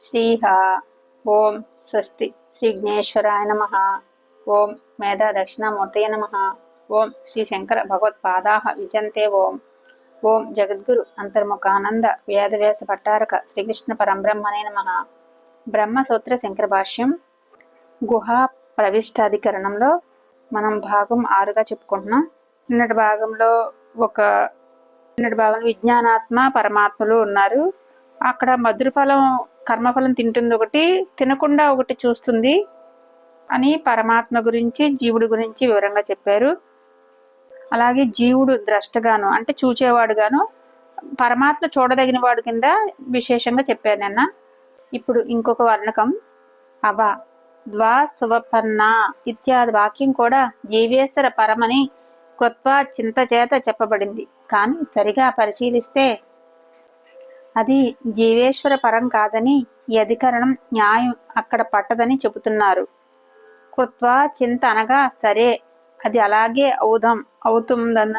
శ్రీహ ఓం స్వస్తి శ్రీ విఘ్నేశ్వరాయ నమ ఓం మేధా దక్షిణామూర్తయ నమ ఓం శ్రీ శంకర భగవత్పాదాహ విజంతే ఓం ఓం జగద్గురు అంతర్ముఖానంద వేదవ్యాస పట్టారక శ్రీకృష్ణ పరంబ్రహ్మనే నమ. బ్రహ్మసూత్ర శంకర భాష్యం గుహా ప్రవిష్టాధికరణంలో మనం భాగం ఆరుగా చెప్పుకుంటున్నాం. నిన్నటి భాగంలో ఒక నిన్నటి భాగంలో విజ్ఞానాత్మ పరమాత్మలు ఉన్నారు. అక్కడ మధురఫలం కర్మఫలం తింటుంది ఒకటి తినకుండా ఒకటి చూస్తుంది అని పరమాత్మ గురించి జీవుడి గురించి వివరంగా చెప్పారు. అలాగే జీవుడు ద్రష్టగాను అంటే చూచేవాడుగాను పరమాత్మ చూడదగిన వాడు కింద విశేషంగా చెప్పారు నిన్న. ఇప్పుడు ఇంకొక వర్ణకం. అవ ద్వా సువపన్న ఇత్యాది వాక్యం కూడా జీవేశ్వర పరమని కృత్వా చింత చేత చెప్పబడింది. కానీ సరిగా పరిశీలిస్తే అది జీవేశ్వర పరం కాదని ఈ అధికరణం న్యాయం అక్కడ పట్టదని చెబుతున్నారు. కృత్వా చింత అనగా సరే అది అలాగే అవుదాం అవుతుందన్న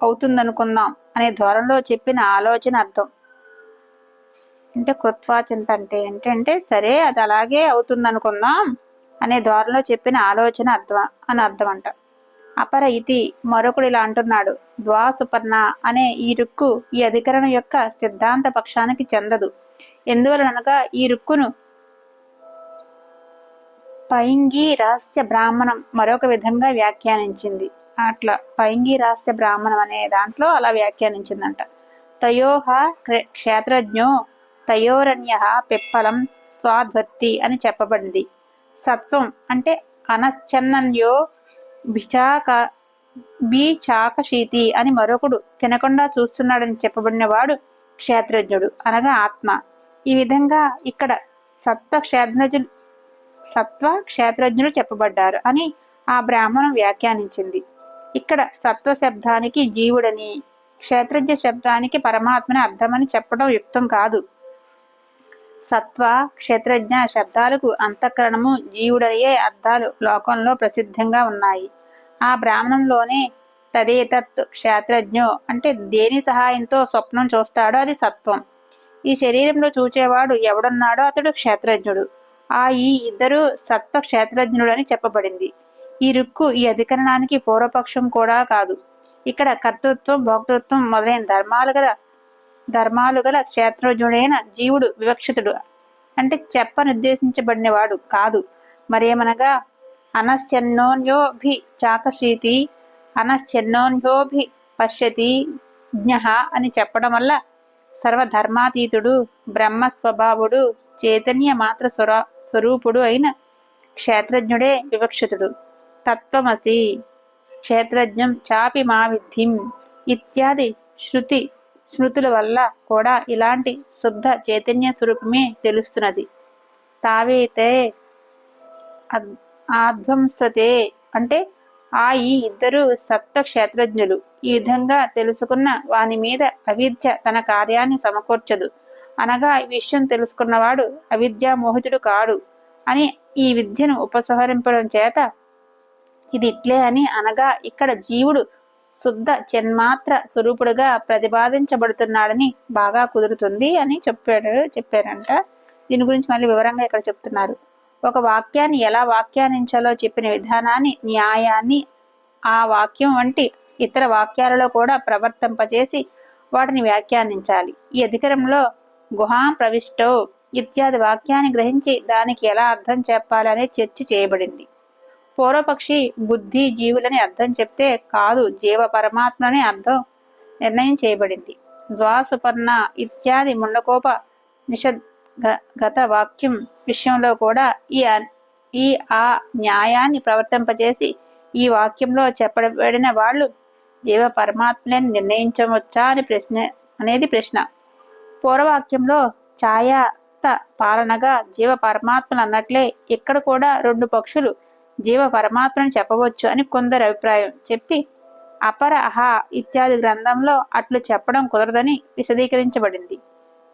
అవుతుందనుకుందాం అనే ధోరణిలో చెప్పిన ఆలోచన అర్థం. అంటే కృత్వా చింత అంటే ఏంటంటే సరే అది అలాగే అవుతుందనుకుందాం అనే ధోరణిలో చెప్పిన ఆలోచన అర్థం అని అర్థం అంట. అపర ఇతి మరొకడు ఇలా అంటున్నాడు. ద్వాసుపర్ణ అనే ఈ రుక్కు ఈ అధికరణం యొక్క సిద్ధాంత పక్షానికి చెందదు. ఎందువలనగా ఈ రుక్కును పైంగి రహస్య బ్రాహ్మణం మరొక విధంగా వ్యాఖ్యానించింది. అట్లా పైంగి రహస్య బ్రాహ్మణం అనే దాంట్లో అలా వ్యాఖ్యానించిందంట. తయోహ క్షేత్రజ్ఞో తయోరణ్య పిప్పలం స్వాధ్వర్తి అని చెప్పబడింది. సత్వం అంటే అనశ్చన్నన్యో బిచాక బిచాకశీతి అని మరొకడు తినకుండా చూస్తున్నాడని చెప్పబడినవాడు క్షేత్రజ్ఞుడు అనగా ఆత్మ. ఈ విధంగా ఇక్కడ సత్వ క్షేత్రజ్ఞులు సత్వ క్షేత్రజ్ఞులు చెప్పబడ్డారు అని ఆ బ్రాహ్మణం వ్యాఖ్యానించింది. ఇక్కడ సత్వ శబ్దానికి జీవుడని క్షేత్రజ్ఞ శబ్దానికి పరమాత్మని అర్థమని చెప్పడం యుక్తం కాదు. సత్వ క్షేత్రజ్ఞ శబ్దాలకు అంతఃకరణము జీవుడయ్యే అర్థాలు లోకంలో ప్రసిద్ధంగా ఉన్నాయి. ఆ బ్రాహ్మణంలోనే తదేతత్ క్షేత్రజ్ఞో అంటే దేని సహాయంతో స్వప్నం చూస్తాడో అది సత్వం. ఈ శరీరంలో చూచేవాడు ఎవడున్నాడో అతడు క్షేత్రజ్ఞుడు. ఆ ఈ ఇద్దరు సత్వ క్షేత్రజ్ఞుడు అని చెప్పబడింది. ఈ రుక్కు ఈ అధికరణానికి పూర్వపక్షం కూడా కాదు. ఇక్కడ కర్తృత్వం భోక్తృత్వం మొదలైన ధర్మాలు గల ధర్మాలు గల క్షేత్రజ్ఞుడైన జీవుడు వివక్షితుడు. అంటే చెప్పనుద్దేశించబడినవాడు కాదు. మరేమనగా అనశ్చన్నోన్యోభి చాకశీతి అనశ్చన్నోన్యోభి పశ్యతి జ్ఞ అని చెప్పడం వల్ల సర్వధర్మాతీతుడు బ్రహ్మ స్వభావుడు చైతన్య మాత్ర స్వర స్వరూపుడు అయిన క్షేత్రజ్ఞుడే వివక్షితుడు. తత్వమసి. క్షేత్రజ్ఞం చాపి మా విద్ధిం. ఇత్యాది శృతి స్మృతుల వల్ల కూడా ఇలాంటి శుద్ధ చైతన్య స్వరూపమే తెలుస్తున్నది. తావైతే ఆధ్వంసతే అంటే ఆ ఈ ఇద్దరు సప్త క్షేత్రజ్ఞులు ఈ విధంగా తెలుసుకున్న వాని మీద అవిద్య తన కార్యాన్ని సమకూర్చదు. అనగా ఈ విషయం తెలుసుకున్నవాడు అవిద్యా మోహితుడు కాడు అని ఈ విద్యను ఉపసంహరింపడం చేత ఇది ఇట్లే అని అనగా ఇక్కడ జీవుడు శుద్ధ చెన్మాత్ర స్వరూపుడుగా ప్రతిపాదించబడుతున్నాడని బాగా కుదురుతుంది అని చెప్పాడు చెప్పారంట. దీని గురించి మళ్ళీ వివరంగా ఇక్కడ చెప్తున్నారు. ఒక వాక్యాన్ని ఎలా వ్యాఖ్యానించాలో చెప్పిన విధానాన్ని న్యాయాన్ని ఆ వాక్యం వంటి ఇతర వాక్యాలలో కూడా ప్రవర్తింపచేసి వాటిని వ్యాఖ్యానించాలి. ఈ అధికారంలో గుహాం ప్రవిష్టో ఇత్యాది వాక్యాన్ని గ్రహించి దానికి ఎలా అర్థం చెప్పాలి అనే చర్చ చేయబడింది. పూర్వపక్షి బుద్ధి జీవులని అర్థం చెప్తే కాదు జీవ పరమాత్మని అర్థం నిర్ణయం చేయబడింది. ద్వాసుపర్ణ ఇత్యాది ముండకోప నిషద్గత గ- గత వాక్యం విషయంలో కూడా ఈ ఈ ఆ న్యాయాన్ని ప్రవర్తింపజేసి ఈ వాక్యంలో చెప్పబడిన వాళ్ళు జీవ పరమాత్మని నిర్ణయించవచ్చా అని ప్రశ్న అనేది ప్రశ్న. పూర్వవాక్యంలో ఛాయాత పాలనగా జీవ పరమాత్మలు అన్నట్లే ఇక్కడ కూడా రెండు పక్షులు జీవ పరమాత్మను చెప్పవచ్చు అని కొందరు అభిప్రాయం. చెప్పి అపర అహ ఇత్యాది గ్రంథంలో అట్లు చెప్పడం కుదరదని విశదీకరించబడింది.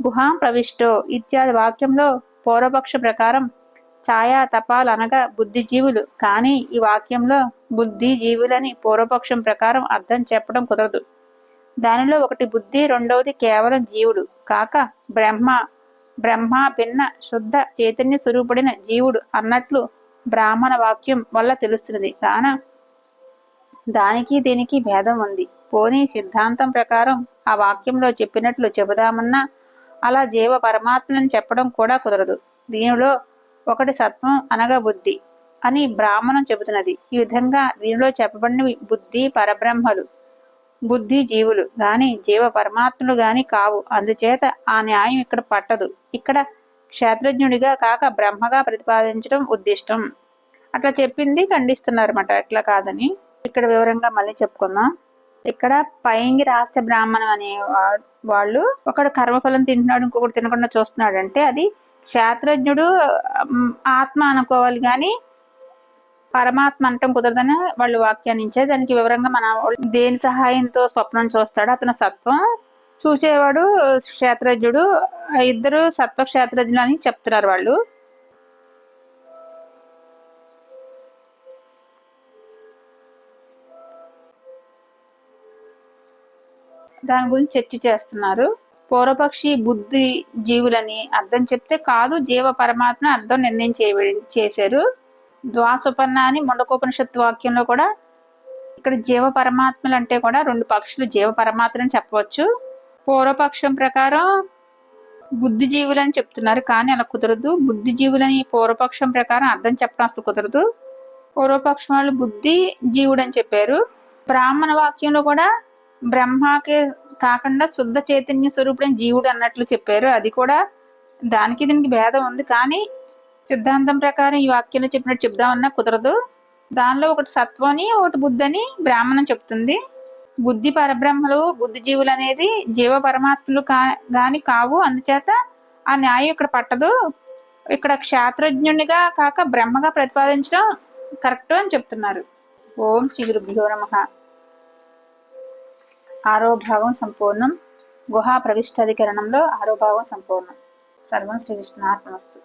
గుహాం ప్రవిష్టో ఇత్యాది వాక్యంలో పూర్వపక్ష ప్రకారం ఛాయా తపాలు అనగా బుద్ధిజీవులు. కానీ ఈ వాక్యంలో బుద్ధి జీవులని పూర్వపక్షం ప్రకారం అర్థం చెప్పడం కుదరదు. దానిలో ఒకటి బుద్ధి రెండవది కేవలం జీవుడు. కాక బ్రహ్మ బ్రహ్మ భిన్న శుద్ధ చైతన్య స్వరూపుడైన జీవుడు అన్నట్లు బ్రాహ్మణ వాక్యం వల్ల తెలుస్తున్నది. కాన దానికి దీనికి భేదం ఉంది. పోనీ సిద్ధాంతం ప్రకారం ఆ వాక్యంలో చెప్పినట్లు చెబుదామన్నా అలా జీవ పరమాత్మలను చెప్పడం కూడా కుదరదు. దీనిలో ఒకటి సత్వం అనగా బుద్ధి అని బ్రాహ్మణం చెబుతున్నది. ఈ విధంగా దీనిలో చెప్పబడినవి బుద్ధి పరబ్రహ్మలు బుద్ధి జీవులు గాని జీవ పరమాత్మలు గాని కావు. అందుచేత ఆ న్యాయం ఇక్కడ పట్టదు. ఇక్కడ క్షేత్రజ్ఞుడిగా కాక బ్రహ్మగా ప్రతిపాదించడం ఉద్దిష్టం. అట్లా చెప్పింది ఖండిస్తున్నారన్నమాట. ఎట్లా కాదని ఇక్కడ వివరంగా మళ్ళీ చెప్పుకుందాం. ఇక్కడ పైంగి రహస్య బ్రాహ్మణం అనే వాళ్ళు ఒకడు కర్మఫలం తింటున్నాడు ఇంకొకటి తినకుండా చూస్తున్నాడు అంటే అది క్షేత్రజ్ఞుడు ఆత్మ అనుకోవాలి కానీ పరమాత్మ అంటం కుదరదని వాళ్ళు వ్యాఖ్యానించే దానికి వివరంగా మన దేని సహాయంతో స్వప్నం చూస్తాడు అతని సత్వం చూసేవాడు క్షేత్రజ్ఞుడు. ఇద్దరు సత్వ క్షేత్రజ్ఞులు అని చెప్తున్నారు వాళ్ళు. దాని గురించి చర్చ చేస్తున్నారు. పూర్వపక్షి బుద్ధి జీవులని అర్థం చెప్తే కాదు జీవ పరమాత్మ అర్థం నిర్ణయం చేయ చేశారు. ద్వాసుపన్న అని ముండకోపనిషత్తు వాక్యంలో కూడా ఇక్కడ జీవ పరమాత్మలు అంటే కూడా రెండు పక్షులు జీవ పరమాత్మని చెప్పవచ్చు. పూర్వపక్షం ప్రకారం బుద్ధిజీవులని చెప్తున్నారు కానీ అలా కుదరదు. బుద్ధిజీవులని పూర్వపక్షం ప్రకారం అర్థం చెప్పడం అసలు కుదరదు. పూర్వపక్షం వాళ్ళు బుద్ధి జీవుడు అని చెప్పారు. బ్రాహ్మణ వాక్యంలో కూడా బ్రహ్మకే కాకుండా శుద్ధ చైతన్య స్వరూపుడైన జీవుడు అన్నట్లు చెప్పారు. అది కూడా దానికి దీనికి భేదం ఉంది కానీ సిద్ధాంతం ప్రకారం ఈ వాక్యంలో చెప్పినట్టు చెప్దామన్నా కుదరదు. దానిలో ఒకటి సత్వని ఒకటి బుద్ధని బ్రాహ్మణం చెప్తుంది. బుద్ధి పరబ్రహ్మలు బుద్ధిజీవులు అనేది జీవ పరమాత్మలు కా గాని కావు. అందుచేత ఆ న్యాయం ఇక్కడ పట్టదు. ఇక్కడ క్షేత్రజ్ఞునిగా కాక బ్రహ్మగా ప్రతిపాదించడం కరెక్ట్ అని చెప్తున్నారు. ఓం శ్రీ గురుభ్యో నమ. ఆరో భాగం సంపూర్ణం. గుహా ప్రవిష్టాధికరణంలో ఆరో భాగం సంపూర్ణం. సర్వం శ్రీ విష్ణునాథ్ నమస్తు.